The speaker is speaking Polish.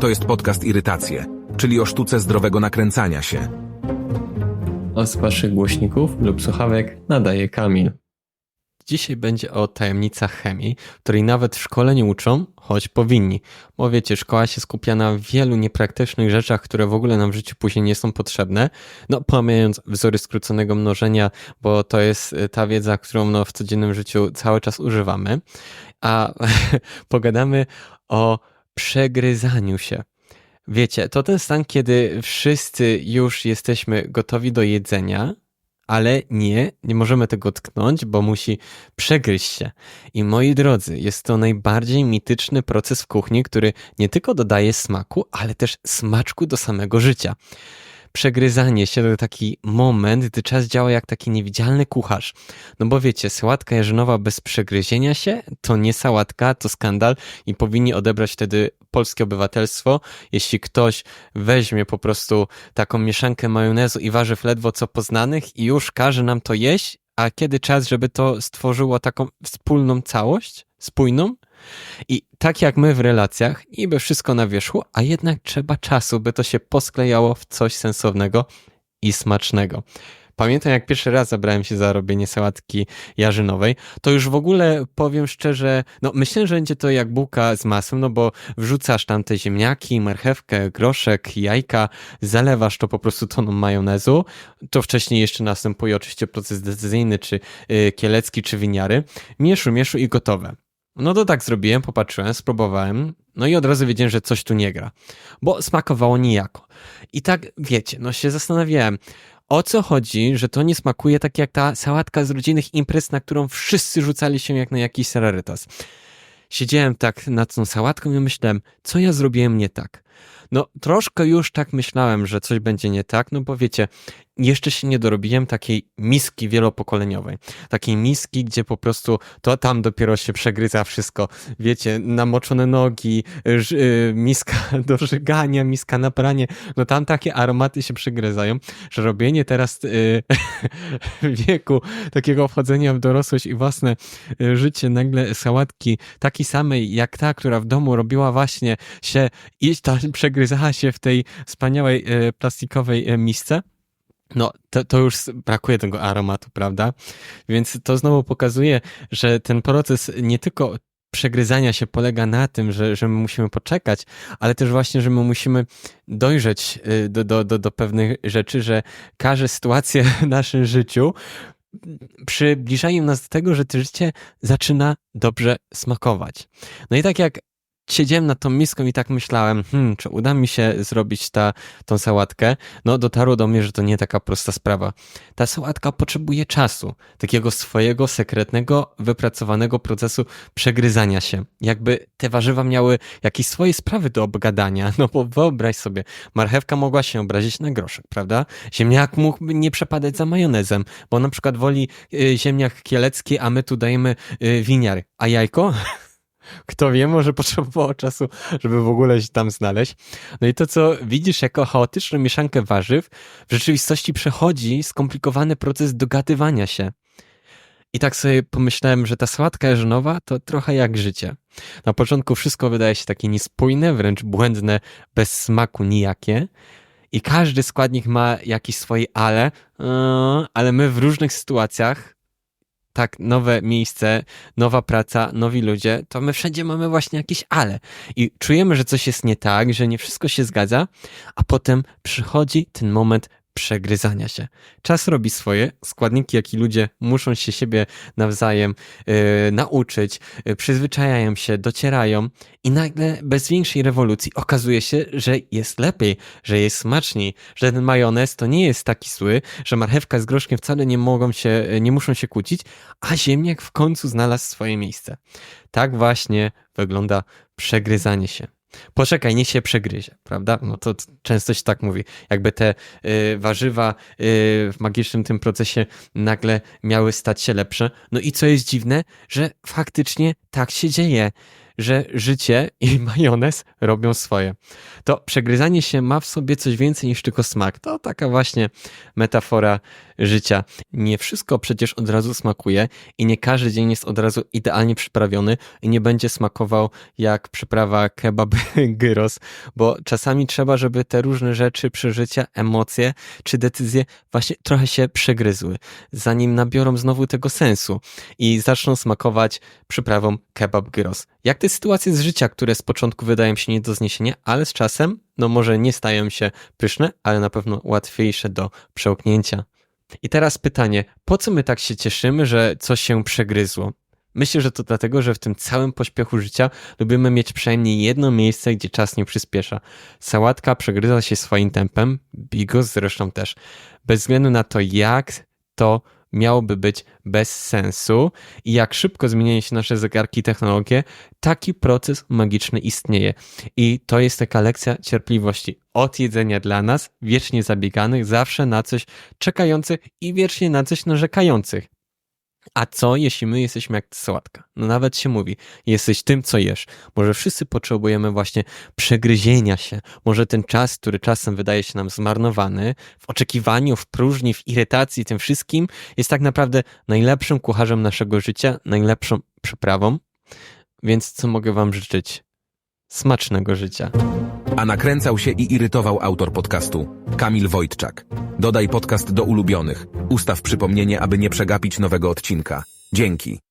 To jest podcast Irytacje, czyli o sztuce zdrowego nakręcania się. A z waszych głośników lub słuchawek nadaje Kamil. Dzisiaj będzie o tajemnicach chemii, której nawet w szkole nie uczą, choć powinni. Bo wiecie, szkoła się skupia na wielu niepraktycznych rzeczach, które w ogóle nam w życiu później nie są potrzebne. No, pomijając wzory skróconego mnożenia, bo to jest y, ta wiedza, którą no, w codziennym życiu cały czas używamy. A pogadamy o przegryzaniu się. Wiecie, to ten stan, kiedy wszyscy już jesteśmy gotowi do jedzenia, ale nie, nie możemy tego tknąć, bo musi przegryźć się. I moi drodzy, jest to najbardziej mityczny proces w kuchni, który nie tylko dodaje smaku, ale też smaczku do samego życia. Przegryzanie się to taki moment, gdy czas działa jak taki niewidzialny kucharz. No bo wiecie, sałatka jarzynowa bez przegryzienia się to nie sałatka, to skandal i powinni odebrać wtedy polskie obywatelstwo, jeśli ktoś weźmie po prostu taką mieszankę majonezu i warzyw ledwo co poznanych i już każe nam to jeść, a kiedy czas, żeby to stworzyło taką wspólną całość, spójną? I tak jak my w relacjach, niby wszystko na wierzchu, a jednak trzeba czasu, by to się posklejało w coś sensownego i smacznego. Pamiętam, jak pierwszy raz zabrałem się za robienie sałatki jarzynowej, to już w ogóle powiem szczerze, no myślę, że będzie to jak bułka z masłem, no bo wrzucasz tam te ziemniaki, marchewkę, groszek, jajka, zalewasz to po prostu toną majonezu. To wcześniej jeszcze następuje oczywiście proces decyzyjny, czy yy, kielecki, czy winiary. Mieszu, mieszu i gotowe. No to tak zrobiłem, popatrzyłem, spróbowałem, no i od razu wiedziałem, że coś tu nie gra, bo smakowało nijako. I tak, wiecie, no się zastanawiałem, o co chodzi, że to nie smakuje tak jak ta sałatka z rodzinnych imprez, na którą wszyscy rzucali się jak na jakiś serarytas. Siedziałem tak nad tą sałatką i myślałem, co ja zrobiłem nie tak. No, troszkę już tak myślałem, że coś będzie nie tak, no bo wiecie, jeszcze się nie dorobiłem takiej miski wielopokoleniowej. Takiej miski, gdzie po prostu to tam dopiero się przegryza wszystko. Wiecie, namoczone nogi, y, miska do żygania, miska na pranie. No tam takie aromaty się przegryzają, że robienie teraz y, wieku takiego wchodzenia w dorosłość i własne y, życie nagle sałatki takiej samej jak ta, która w domu robiła właśnie się i ta przegryzała się w tej wspaniałej plastikowej misce no, to, to już brakuje tego aromatu, prawda? Więc to znowu pokazuje, że ten proces nie tylko przegryzania się polega na tym, że, że my musimy poczekać, ale też właśnie, że my musimy dojrzeć y, do, do, do, do pewnych rzeczy, że każda sytuacja w naszym życiu przybliżają nas do tego, że to życie zaczyna dobrze smakować. No i tak jak siedziałem nad tą miską i tak myślałem, hmm, czy uda mi się zrobić ta, tą sałatkę? No, dotarło do mnie, że to nie taka prosta sprawa. Ta sałatka potrzebuje czasu, takiego swojego sekretnego, wypracowanego procesu przegryzania się. Jakby te warzywa miały jakieś swoje sprawy do obgadania, no bo wyobraź sobie, marchewka mogła się obrazić na groszek, prawda? Ziemniak mógłby nie przepadać za majonezem, bo na przykład woli y, ziemniak kielecki, a my tu dajemy y, winiary. A jajko? Kto wie, może potrzebowało czasu, żeby w ogóle się tam znaleźć. No i to, co widzisz jako chaotyczną mieszankę warzyw, w rzeczywistości przechodzi skomplikowany proces dogadywania się. I tak sobie pomyślałem, że ta sałatka jarzynowa to trochę jak życie. Na początku wszystko wydaje się takie niespójne, wręcz błędne, bez smaku nijakie. I każdy składnik ma jakieś swoje ale, yy, ale my w różnych sytuacjach tak, nowe miejsce, nowa praca, nowi ludzie, to my wszędzie mamy właśnie jakieś ale. I czujemy, że coś jest nie tak, że nie wszystko się zgadza, a potem przychodzi ten moment przegryzania się. Czas robi swoje, składniki, jak i ludzie muszą się siebie nawzajem yy, nauczyć, yy, przyzwyczajają się, docierają i nagle bez większej rewolucji okazuje się, że jest lepiej, że jest smaczniej, że ten majonez to nie jest taki zły, że marchewka z groszkiem wcale nie mogą się, nie muszą się kłócić, a ziemniak w końcu znalazł swoje miejsce. Tak właśnie wygląda przegryzanie się. Poczekaj, niech się przegryzie, prawda? No to często się tak mówi. Jakby te y, warzywa y, w magicznym tym procesie nagle miały stać się lepsze. No i co jest dziwne, że faktycznie tak się dzieje że życie i majonez robią swoje. To przegryzanie się ma w sobie coś więcej niż tylko smak. To taka właśnie metafora życia. Nie wszystko przecież od razu smakuje i nie każdy dzień jest od razu idealnie przyprawiony i nie będzie smakował jak przyprawa kebab gyros, bo czasami trzeba, żeby te różne rzeczy, przeżycia, emocje czy decyzje właśnie trochę się przegryzły, zanim nabiorą znowu tego sensu i zaczną smakować przyprawą kebab gyros. Jak sytuacje z życia, które z początku wydają się nie do zniesienia, ale z czasem, no może nie stają się pyszne, ale na pewno łatwiejsze do przełknięcia. I teraz pytanie, po co my tak się cieszymy, że coś się przegryzło? Myślę, że to dlatego, że w tym całym pośpiechu życia lubimy mieć przynajmniej jedno miejsce, gdzie czas nie przyspiesza. Sałatka przegryza się swoim tempem, bigos zresztą też. Bez względu na to, jak to miałoby być bez sensu i jak szybko zmieniają się nasze zegarki technologie, taki proces magiczny istnieje. I to jest taka lekcja cierpliwości od jedzenia dla nas, wiecznie zabieganych, zawsze na coś czekających i wiecznie na coś narzekających. A co, jeśli my jesteśmy jak sałatka? No nawet się mówi, jesteś tym, co jesz. Może wszyscy potrzebujemy właśnie przegryzienia się. Może ten czas, który czasem wydaje się nam zmarnowany, w oczekiwaniu, w próżni, w irytacji, tym wszystkim, jest tak naprawdę najlepszym kucharzem naszego życia, najlepszą przyprawą. Więc co mogę wam życzyć? Smacznego życia. A nakręcał się i irytował autor podcastu, Kamil Wojtczak. Dodaj podcast do ulubionych. Ustaw przypomnienie, aby nie przegapić nowego odcinka. Dzięki.